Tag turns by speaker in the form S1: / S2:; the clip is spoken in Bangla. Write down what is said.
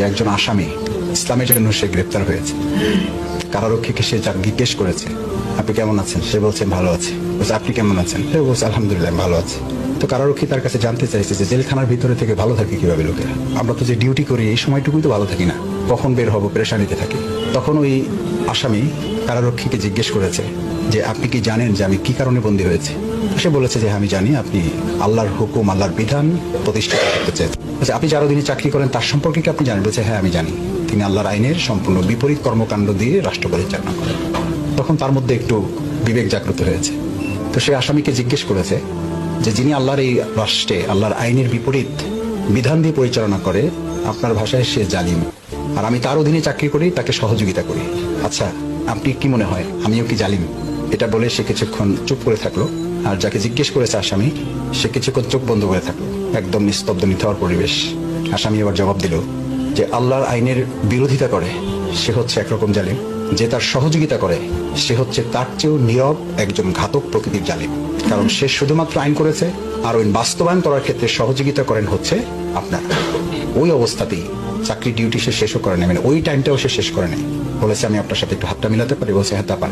S1: যে একজন আসামি। ইসলামের জন্য সে গ্রেপ্তার হয়েছে। কারারক্ষীকে সে জিজ্ঞেস করেছে, আপনি কেমন আছেন? সে বলছেন ভালো আছে। বলছে, আপনি কেমন আছেন? সে বলছে, আলহামদুলিল্লাহ, ভালো আছে। তো কারারক্ষী তার কাছে জানতে চাইছে যে জেলখানার ভিতরে থেকে ভালো থাকে কীভাবে লোকেরা আমরা তো যে ডিউটি করি, এই সময়টুকুই তো ভালো থাকি না। কখন বের হব, প্রেশানিতে থাকি। তখন ওই আসামি কারারক্ষীকে জিজ্ঞেস করেছে যে আপনি কি জানেন যে আমি কি কারণে বন্দী হয়েছি? সে বলেছে যে আমি জানি আপনি আল্লাহর হুকুম, আল্লাহর বিধান প্রতিষ্ঠা করতে চেয়েছেন। আচ্ছা আপনি যারা দিনে চাকরি করেন, তার সম্পর্কে কি আপনি জানেন? বলছে হ্যাঁ আমি জানি। তিনি আল্লাহর আইনের সম্পূর্ণ বিপরীত কর্মকাণ্ড দিয়ে রাষ্ট্র পরিচালনা করেন। তখন তার মধ্যে একটু বিবেক জাগ্রত হয়েছে। তো সে আসামিকে জিজ্ঞেস করেছে যে, যিনি আল্লাহর এই রাষ্ট্রে, আল্লাহর আইনের বিপরীত বিধান দিয়ে পরিচালনা করে, আপনার ভাষায় সে জালিম। আর আমি তার অধীনে চাকরি করি, তাকে সহযোগিতা করি। আচ্ছা আপনি কি মনে হয়? আমিও কি জালিম? এটা বলে সে কিছুক্ষণ চুপ করে থাকল, আর যাকে জিজ্ঞেস করেছে আসামি, সে কিছুক্ষণ চোখ বন্ধ করে থাকল। একদম নিস্তব্ধ, নিথর পরিবেশ। আসামি এবার জবাব দিল যে আল্লাহর আইনের বিরোধিতা করে, সে হচ্ছে একরকম জালিম। যে তার সহযোগিতা করে, সে হচ্ছে তার চেয়েও নীরব একজন ঘাতক প্রকৃতির জালিম। কারণ সে শুধুমাত্র আইন করেছে, আর ওই বাস্তবায়ন করার ক্ষেত্রে সহযোগিতা করেন হচ্ছে আপনার। ওই অবস্থাতেই চাকরি ডিউটি সে শেষও করে নেই মানে ওই টাইমটাও সে শেষ করে নেই বলেছে, আমি আপনার সাথে একটু হাতটা মিলাতে পারি? বলছে হ্যাঁ তা পারেন।